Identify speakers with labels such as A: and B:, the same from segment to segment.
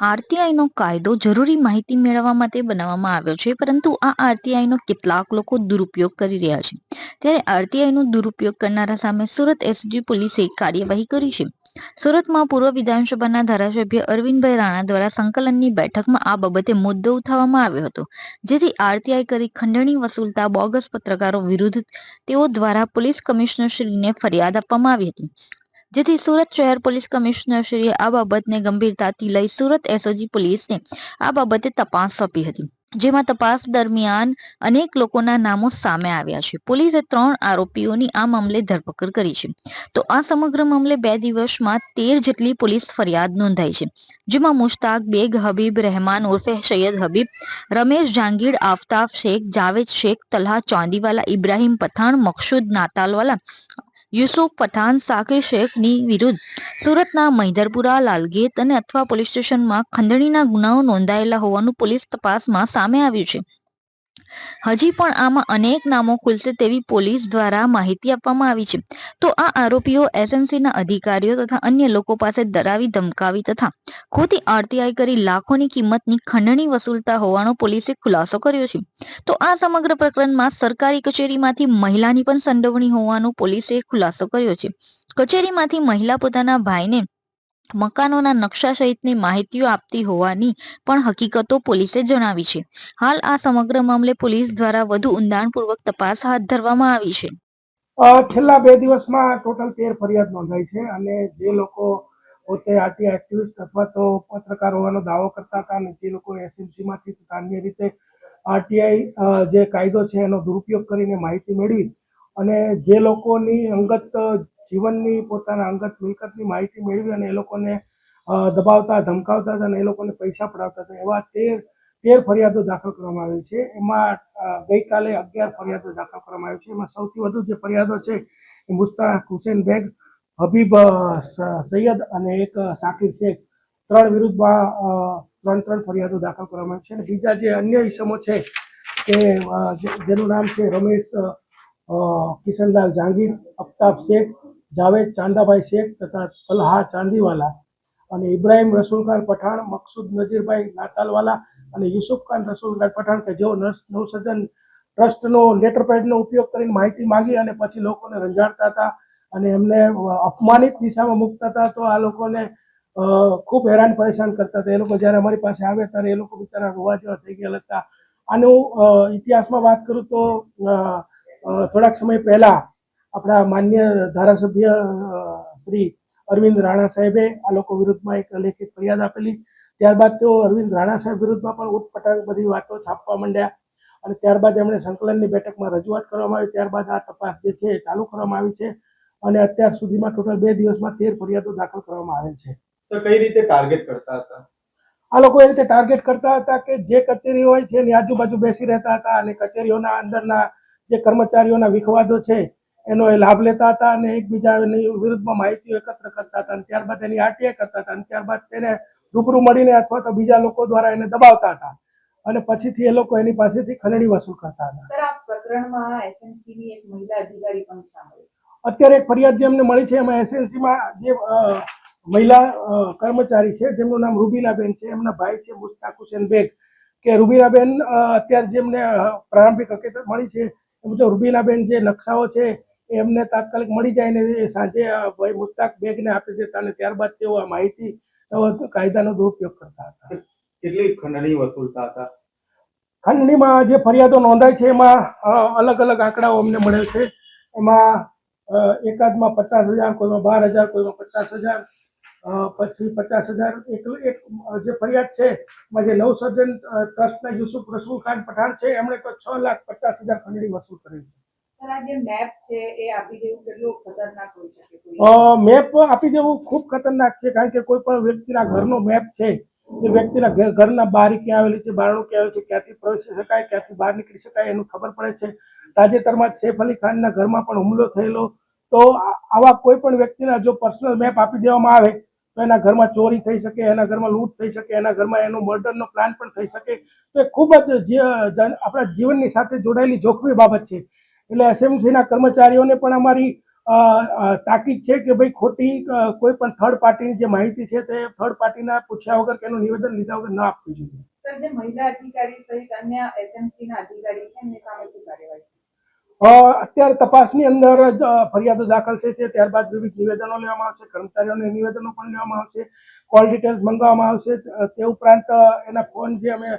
A: આરટીઆઈનો કાયદો જરૂરી માહિતી મેળવવા માટે બનાવવામાં આવ્યો છે, પરંતુ આ આરટીઆઈનો કેટલાક લોકો દુરુપયોગ કરી રહ્યા છે. ત્યારે આરટીઆઈનો દુરુપયોગ કરનારા સામે સુરત એસજી પોલીસે કાર્યવાહી કરી છે. સુરતમાં પૂર્વ વિધાનસભાના ધારાસભ્ય અરવિંદભાઈ રાણા દ્વારા સંકલનની બેઠકમાં આ બાબતે મુદ્દો ઉઠાવવામાં આવ્યો હતો, જેથી આરટીઆઈ કરી ખંડણી વસૂલતા બોગસ પત્રકારો વિરુદ્ધ તેઓ દ્વારા પોલીસ કમિશનરશ્રીને ફરિયાદ આપવામાં આવી હતી. જેથી સુરત શહેર પોલીસ કમિશનરશ્રીએ આ બાબતને ગંભીરતાથી લઈ સુરત એસઓજી પોલીસને આ બાબતે તપાસ સોંપી હતી, જેમાં તપાસ દરમિયાન અનેક લોકોના નામો સામે આવ્યા છે. પોલીસે ત્રણ આરોપીઓની આ મામલે ધરપકડ કરી છે. તો આ સમગ્ર મામલે બે દિવસમાં તેર જેટલી પોલીસ ફરિયાદ નોંધાઈ છે, જેમાં મુશ્તાક બેગ, હબીબ રહેમાન ઉર્ફે સૈયદ હબીબ, રમેશ જાંગીર, આફતાબ શેખ, જાવેદ શેખ, તલહા ચાંદીવાલા ઇબ્રાહીમ પઠાણ મકસૂદ નાતાલવાલા યુસુફ પઠાણ, સાકિર શેખની વિરુદ્ધ સુરતના મહિધરપુરા, લાલગેટ અને અથવા પોલીસ સ્ટેશનમાં ખંડણીના ગુનાઓ નોંધાયેલા હોવાનું પોલીસ તપાસમાં સામે આવ્યું છે. હજી પણ આમાં અનેક નામો ખુલશે તેવી પોલીસ દ્વારા માહિતી આપવામાં આવી છે. તો આ આરોપીઓ એસએમસીના અધિકારીઓ તથા અન્ય લોકો પાસે ડરાવી ધમકાવી તથા ખોટી આરટીઆઈ કરી લાખોની કિંમતની ખંડણી વસૂલતા હોવાનો પોલીસે ખુલાસો કર્યો છે. તો આ સમગ્ર પ્રકરણમાં સરકારી કચેરીમાંથી મહિલાની પણ સંડોવણી હોવાનો પોલીસે ખુલાસો કર્યો છે. કચેરીમાંથી મહિલા પોતાના ભાઈને મકાનોના નકશા સહિતની માહિતીઓ આપતી હોવાની પણ હકીકતો પોલીસે જણાવી છે. હાલ આ સમગ્ર મામલે પોલીસ દ્વારા વધુ ઊંડાણપૂર્વક તપાસ હાથ ધરવામાં આવી છે.
B: છેલ્લા બે દિવસમાં ટોટલ તેર ફરિયાદ નોંધાઈ છે અને જે લોકો પોતે આરટીઆઈ એક્ટિવિસ્ટ અથવા તો પત્રકાર હોવાનો દાવો કરતા હતા અને જે લોકો એસએમસીમાંથી તથા અન્ય રીતે આરટીઆઈ જે કાયદો છે એનો દુરુપયોગ કરીને માહિતી મેળવી અને જે લોકોની અંગત જીવનની પોતાના અંગત મિલકતની માહિતી મેળવી અને એ લોકોને દબાવતા, ધમકાવતા હતા અને એ લોકોને પૈસા પડાવતા હતા, એવા તેર તેર ફરિયાદો દાખલ કરવામાં આવી છે. એમાં ગઈકાલે અગિયાર ફરિયાદો દાખલ કરવામાં આવી છે. એમાં સૌથી વધુ જે ફરિયાદો છે એ મુસ્તાક હુસેન બેગ, હબીબ સૈયદ અને એક સાકિર શેખ, ત્રણ વિરુદ્ધમાં ત્રણ ત્રણ ફરિયાદો દાખલ કરવામાં આવી છે. અને બીજા જે અન્ય ઇસમો છે કે જેનું નામ છે રમેશ કિશનલાલ જહાંગીર અફતાબ શેખ, જાવેદ ચાંદાભાઈ શેખ તથા અલ્હા ચાંદીવાલા અને ઇબ્રાહિમ રસુલખાન પઠાણ, મકસૂદ નજીરભાઈ નાતાલવાલા અને યુસુફ ખાન રસુલખાન પઠાણ કે જેઓ નવસર્જન ટ્રસ્ટનો લેટર પેડનો ઉપયોગ કરીને માહિતી માંગી અને પછી લોકોને રંજાડતા હતા અને એમને અપમાનિત દિશામાં મૂકતા હતા, તો આ લોકોને ખૂબ હેરાન પરેશાન કરતા હતા. એ લોકો જ્યારે અમારી પાસે આવે ત્યારે એ લોકો બિચારા રોવા જેવા થઈ ગયેલા હતા. આનું ઇતિહાસમાં વાત કરું તો થોડાક સમય પહેલા આપણા માન્ય ધારાસભ્ય શ્રી અરવિંદ રાણા સાહેબે આ લોકો વિરુદ્ધમાં એક લેખિત ફરિયાદ આપેલી. ત્યારબાદ તેઓ અરવિંદ રાણા સાહેબ વિરુદ્ધમાં પણ ઉટપટાંગ બધી વાતો છાપવા માંડ્યા અને ત્યારબાદ એમણે સંકલનની બેઠકમાં રજૂઆત કરવામાં આવી. ત્યારબાદ આ તપાસ જે છે ચાલુ કરવામાં આવી છે અને અત્યાર સુધીમાં ટોટલ બે દિવસમાં તેર ફરિયાદો દાખલ કરવામાં આવેલ છે.
C: સર કઈ રીતે ટાર્ગેટ કરતા હતા?
B: આ લોકો એ રીતે ટાર્ગેટ કરતા હતા કે જે કચેરી હોય છે એની આજુબાજુ બેસી રહેતા હતા અને કચેરીઓના અંદરના જે કર્મચારીઓના વિખવાદો છે એનો એ લાભ લેતા હતા અને એકબીજાની વિરુદ્ધમાં માહિતીઓ એકત્ર કરતા હતા અને ત્યારબાદ એની આરટીઆઈ કરતા હતા અને ત્યારબાદ તેને રૂબરૂ મળીને અથવા તો બીજા લોકો દ્વારા એને દબાવતા હતા. અને પછીથી એ લોકો એની પાસેથી ખંડણી વસૂલ કરતા હતા. અત્યારે એક ફરિયાદ જે અમને મળી છે એમાં એસએનસીમાં જે મહિલા કર્મચારી છે જેમનું નામ રૂબીનાબેન છે એમના ભાઈ છે મુસ્તાક હુસેન બેગ કે રૂબીનાબેન અત્યારે જેમને પ્રારંભિક હકીકત મળી છે મુજબ રૂબીનાબેન જે નકશાઓ છે એમને તાત્કાલિક મળી જાય ને સાંજે ભાઈ મુસ્તાક બેગને આપી દેતા અને ત્યારબાદ તેઓ આ માહિતી કાયદાનો દુરુપયોગ કરતા હતા.
C: કેટલી ખંડણી વસૂલતા હતા?
B: ખંડણીમાં જે ફરિયાદો નોંધાય છે એમાં અલગ અલગ આંકડાઓ અમને મળે છે. એમાં એકાદમાં પચાસ હજાર કોઈમાં બાર હજાર કોઈમાં પચાસ હજાર પછી પચાસ હજાર એક એક જે ફરિયાદ છે એમાં જે નવસર્જન ટ્રસ્ટના યુસુફ રસુલ ખાન પઠાણ છે એમણે તો છ લાખ પચાસ હજાર ખંડણી વસૂલ કરી છે.
D: મેપ આપી દેવું
B: ખૂબ ખતરનાક છે કારણ કે કોઈ પણ વ્યક્તિના ઘરનો મેપ છે એ વ્યક્તિના ઘરના બારી ક્યાં આવેલી છે બારણું ક્યાં આવેલું છે ક્યાંથી પ્રવેશી શકાય ક્યાંથી બહાર નીકળી શકાય એનું ખબર પડે છે. તાજેતરમાં જ સૈફ અલી ખાનના ઘરમાં પણ હુમલો થયેલો. તો આવા કોઈ પણ વ્યક્તિના જો પર્સનલ મેપ આપી દેવામાં આવે તો એના ઘરમાં ચોરી થઈ શકે, એના ઘરમાં લૂંટ થઈ શકે, એના ઘરમાં એનો મર્ડરનો પ્લાન પણ થઈ શકે. તો એ ખૂબ જ આપણા જીવનની સાથે જોડાયેલી જોખમી બાબત છે. એટલે એસએમસીના કર્મચારીઓને પણ અમારી તાકીદ છે કે ભાઈ ખોટી કોઈ પણ થર્ડ પાર્ટીની જે માહિતી છે તે થર્ડ પાર્ટીના પૂછ્યા વગર કે એનું નિવેદન લીધા વગર ન આપવી જોઈએ.
D: મહિલા અધિકારી સહિત અન્ય એસએમસીના અધિકારી છે એમની સામે શું કાર્યવાહી?
B: અત્યારે તપાસની અંદર ફરિયાદો દાખલ છે તે, ત્યારબાદ વિવિધ નિવેદનો લેવામાં આવશે, કર્મચારીઓને નિવેદનો પણ લેવામાં આવશે, કોલ ડિટેલ્સ મંગાવવામાં આવશે તે ઉપરાંત એના ફોન જે અમે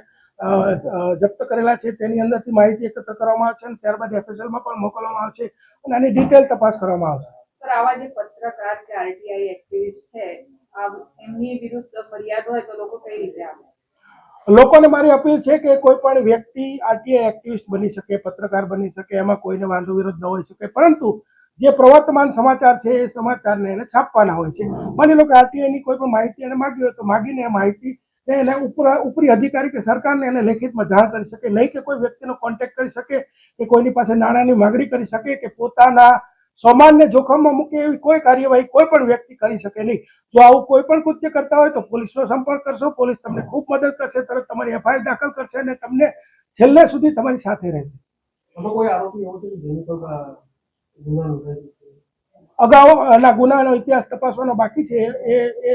B: જપ્ત કરેલા છે તેની અંદરથી માહિતી એકત્ર કરવામાં આવશે અને ત્યારબાદ એફએસએલમાં પણ મોકલવામાં આવશે અને આની ડિટેલ તપાસ કરવામાં આવશે.
D: સર, આવા જે પત્રકાર કે આરટીઆઈ એક્ટિવિસ્ટ છે એમની વિરુદ્ધ ફરિયાદ હોય તો લોકો કઈ રીતે આવે
B: લોકોને મારી અપીલ છે કે કોઈ પણ વ્યક્તિ આરટીઆઈ એક્ટિવિસ્ટ બની શકે, પત્રકાર બની શકે, એમાં કોઈને વાંધો વિરોધ ન હોઈ શકે. પરંતુ જે પ્રવર્તમાન સમાચાર છે એ સમાચારને એને છાપવાના હોય છે. માની લો કે આરટીઆઈની કોઈ પણ માહિતી એને માગી હોય તો માગીને એ માહિતી એને ઉપર, ઉપરી અધિકારી કે સરકારને એને લેખિતમાં જાણ કરી શકે. નહીં કે કોઈ વ્યક્તિનો કોન્ટેક્ટ કરી શકે કે કોઈની પાસે નાણાંની માગણી કરી શકે કે પોતાના સમાનને જોખમમાં મૂકે એવી કોઈ કાર્યવાહી કોઈ પણ વ્યક્તિ કરી શકે નહીં. જો આવું કોઈ પણ કૃત્ય કરતા હોય તો પોલીસનો સંપર્ક કરશો. પોલીસ તમને ખૂબ મદદ કરશે તરત તમારી એફઆઈઆર દાખલ કરશે અને તમને છેલ્લે સુધી તમારી સાથે રહેશે.
E: આમાં કોઈ આરોપી એવો છે કે જેની પર આ ગુના નોંધાય છે?
B: અગાઉ ના ગુનાનો ઇતિહાસ તપાસવાનો બાકી છે. એ એ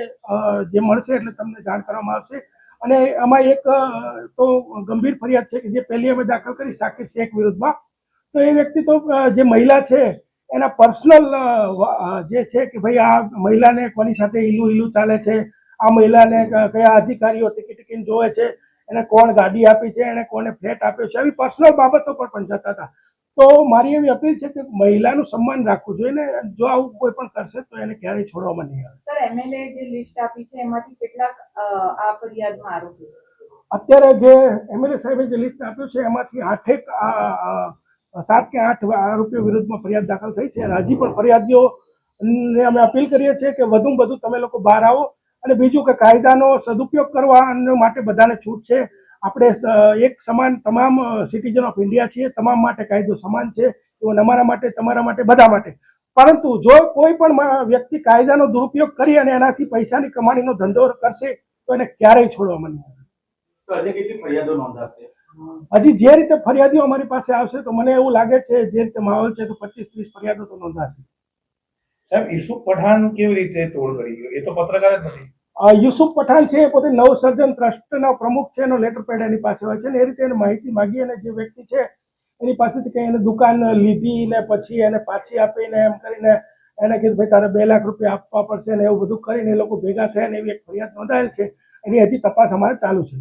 B: જે મળશે એટલે તમને જાણ કરવામાં આવશે. અને આમાં એક તો ગંભીર ફરિયાદ છે કે જે પહેલી અમે દાખલ કરી શાકિર શેખ વિરુદ્ધમાં. તો એ વ્યક્તિ તો જે મહિલા છે એના પર્સનલ જે છે કે ભાઈ આ મહિલાને કોની સાથે ઈલું ઈલું ચાલે છે? આ મહિલાને કયા અધિકારીઓ ટિકિટ ટિકિટ જોવે છે? એને કોણ ગાડી આપી છે? એને કોને ફ્લેટ આપ્યો છે? આવી પર્સનલ બાબતો પર પણ જતા હતા. તો મારી એવી અપીલ છે કે મહિલાનું સન્માન રાખવું જોઈએ ને જો આવું કોઈ પણ કરશે તો એને ક્યારેય છોડવામાં નહીં આવે.
D: સર એમએલએ જે લિસ્ટ આપી છે એમાંથી કેટલાક આ ફરિયાદમાં આરોપી
B: અત્યારે જે એમએલએ સાહેબે જે લિસ્ટ આપ્યું છે એમાંથી આઠેક સાત કે આઠ આરોપીઓ વિરુદ્ધમાં ફરિયાદ દાખલ થઈ છે. અને હજી પણ ફરિયાદીઓ ને અમે અપીલ કરીએ છીએ કે વધુમાં વધુ તમે લોકો બહાર આવો અને બીજું કે કાયદાનો સદુપયોગ કરવા માટે બધાને છૂટ છે. આપણે એક સમાન તમામ સિટીઝન ઓફ ઇન્ડિયા છીએ. તમામ માટે કાયદો સમાન છે. એવું અમારા માટે, તમારા માટે, બધા માટે. પરંતુ જો કોઈ પણ વ્યક્તિ કાયદાનો દુરુપયોગ કરી અને એનાથી પૈસાની કમાણીનો ધંધો કરશે, તો એને ક્યારેય છોડવા
C: મને હજી કેટલી ફરિયાદો નોંધાશે?
B: હજી જે રીતે ફરિયાદીઓ અમારી પાસે આવશે તો મને એવું લાગે છે જે રીતે માહોલ છે તો પચીસ ત્રીસ ફરિયાદો તો નોંધાશે.
F: સાહેબ યુસુફ પઠાણ કેવી રીતે તોડ કરી ગયો? એ તો પત્રકાર જ નથી.
B: યુસુફ પઠાણ છે એ પોતે નવસર્જન ટ્રસ્ટના પ્રમુખ છે એનો લેટર પેડ એની પાસે હોય છે ને એ રીતે એને માહિતી માગી અને જે વ્યક્તિ છે એની પાસેથી કંઈ એને દુકાન લીધી ને પછી એને પાછી આપીને એમ કરીને એને કીધું ભાઈ તારે બે લાખ રૂપિયા આપવા પડશે ને એવું બધું કરીને એ લોકો ભેગા થયા ને એવી એક ફરિયાદ નોંધાયેલ છે. એની હજી તપાસ અમારે ચાલુ છે.